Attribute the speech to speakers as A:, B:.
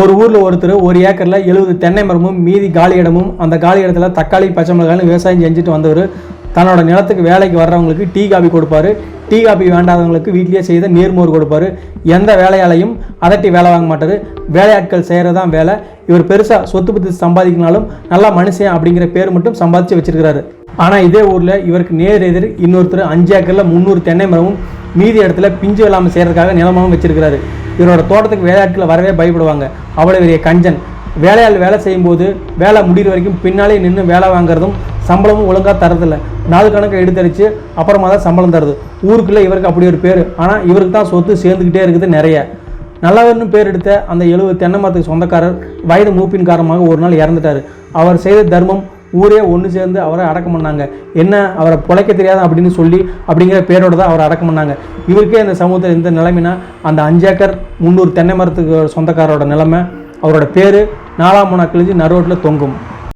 A: ஒரு ஊரில் ஒருத்தர் ஒரு ஏக்கரில் எழுபது தென்னை மரமும் மீதி காலி இடமும் அந்த காலி இடத்துல தக்காளி பச்சை மிளகாய்னு விவசாயம் செஞ்சுட்டு வந்தவர். தன்னோட நிலத்துக்கு வேலைக்கு வர்றவங்களுக்கு டீ காபி கொடுப்பாரு. டீ காபி வேண்டாதவங்களுக்கு வீட்லேயே செய்த நீர்மோர் கொடுப்பாரு. எந்த வேலையாலையும் அதட்டி வேலை வாங்க மாட்டார். வேலையாட்கள் செய்கிறது தான் வேலை. இவர் பெருசாக சொத்து பத்து சம்பாதிக்கினாலும் நல்லா மனுஷன் அப்படிங்கிற பேர் மட்டும் சம்பாதிச்சு வச்சிருக்கிறாரு. ஆனால் இதே ஊரில் இவருக்கு நேர் எதிர் இன்னொருத்தர் அஞ்சு ஏக்கரில் முந்நூறு தென்னை மரமும் மீதி இடத்துல பிஞ்சு இல்லாமல் செய்கிறதுக்காக நிலமாகவும் வச்சிருக்கிறாரு. இவரோட தோட்டத்துக்கு வேலையாட்களை வரவே பயப்படுவாங்க. அவ்வளோ பெரிய கஞ்சன். வேலையாள் வேலை செய்யும்போது வேலை முடிகிற வரைக்கும் பின்னாலே நின்று வேலை வாங்குறதும் சம்பளமும் ஒழுங்காக தரதில்ல நாலு கணக்கை எடுத்தடிச்சு அப்புறமா தான் சம்பளம் தருது. ஊருக்குள்ளே இவருக்கு அப்படி ஒரு பேர். ஆனால் இவருக்கு தான் சொத்து சேர்ந்துக்கிட்டே இருக்குது நிறைய. நல்லவர்னு பேர் எடுத்த அந்த எழுபது தென்னை மரத்துக்கு சொந்தக்காரர் வயது மூப்பின் காரணமாக ஒரு நாள் இறந்துட்டார். அவர் செய்த தர்மம் ஊரே ஒன்று சேர்ந்து அவரை அடக்கம் பண்ணாங்க. என்ன? அவரை பிழைக்க தெரியாது அப்படின்னு சொல்லி அப்படிங்கிற பேரோட தான் அவரை அடக்கம் பண்ணாங்க. இவருக்கே இந்த சமூகத்தில் இந்த நிலைமைனா அந்த அஞ்சு ஏக்கர் முந்நூறு தென்னை மரத்துக்கு சொந்தக்காரரோட நிலைமை அவரோட பேர் நாலாம் மணா கிழிஞ்சு நரோட்டில் தொங்கும்.